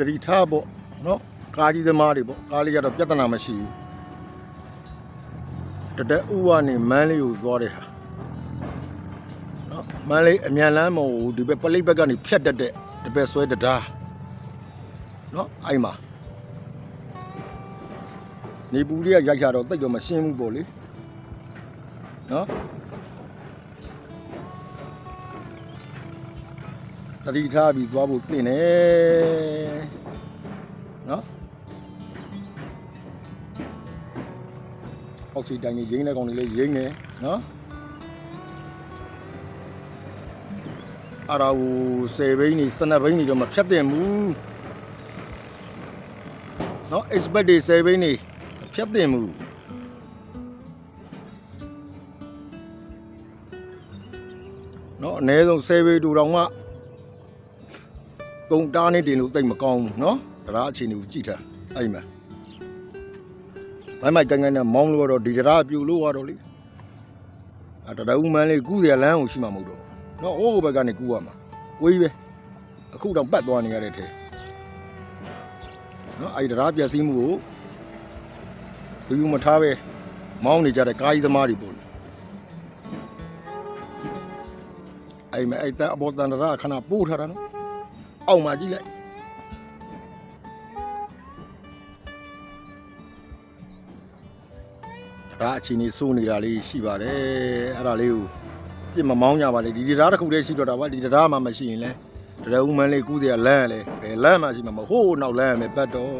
သတိထားပေါ့နော်ကားကြီးသမားတွေပေါ့ကားလေးကတော့ပြဿနာမရှိဘူးတတက်ဥကနေမန်းလေးကိုသွားတဲ့ဟာနော်မန်းလေးအမြန်လမ်းမဟုတ်ဘူးဒီဘက်ပလိတ်ဘက်ကနေဖြတ်တက်တဲ့ဒီဘက်ဆွဲတံတားနော်အဲ့မှာနေပူလေးကရိုက်ကြတော့တိတ်တော့မရှင်းဘူးပေါ့လေနော် တတိထားပြီးသွားဖို့တင်တယ်နော်အောက်စီတိုင်းကြီးရင်းတဲ့ကောင်တွေလည်းရင်းနေနော်အဲ့ဒါကို10ဘိန်းနေ12ဘိန်းနေတော့မဖြတ်တင်ဘူးနော် expect တွေ10ဘိန်းနေဖြတ်တင်ဘူးနော်အနည်းဆုံး10ဘိန်းတူတောင်မှ ကုံတားနေတင်လို့တိတ်မကောင်းဘူးနော်တရားအခြေအနေကိုကြည့်ထားအဲ့မှာတိုင်းမိုက်ကန်ကန်နဲ့မောင်းလို့တော့ဒီတရားပြူလို့ရတော့လေအတတဦးမန်းလေးကူးရလမ်းကိုရှိမှမဟုတ်တော့နော်အိုးဘက်ကနေကူးရမှာဝေးပဲအခုတော့ပတ်သွားနေရတဲ့ထဲနော်အဲ့တရားပြက်စီးမှုကိုဘူးဘူးမထားပဲမောင်းနေကြတဲ့ကားကြီးသမားတွေပေါ့လေအဲ့မဲ့အဲ့တန်အဘောတန်တရာခဏပို့ထားတာနော် အောက်မှာကြည့်လိုက်ဒါအချင်းကြီးစိုးနေတာလေးရှိပါတယ်အဲ့ဒါလေးကိုပြစ်မမောင်းကြပါလေဒီတရားတစ်ခုတည်းရှိတော့တာပါဒီတရားမှမရှိရင်လဲတရားဦးမန်းလေးကူးတဲ့လမ်းလဲဘယ်လမ်းမှရှိမှာမဟုတ်ဟိုးနောက်လမ်းမယ်ပတ်တော့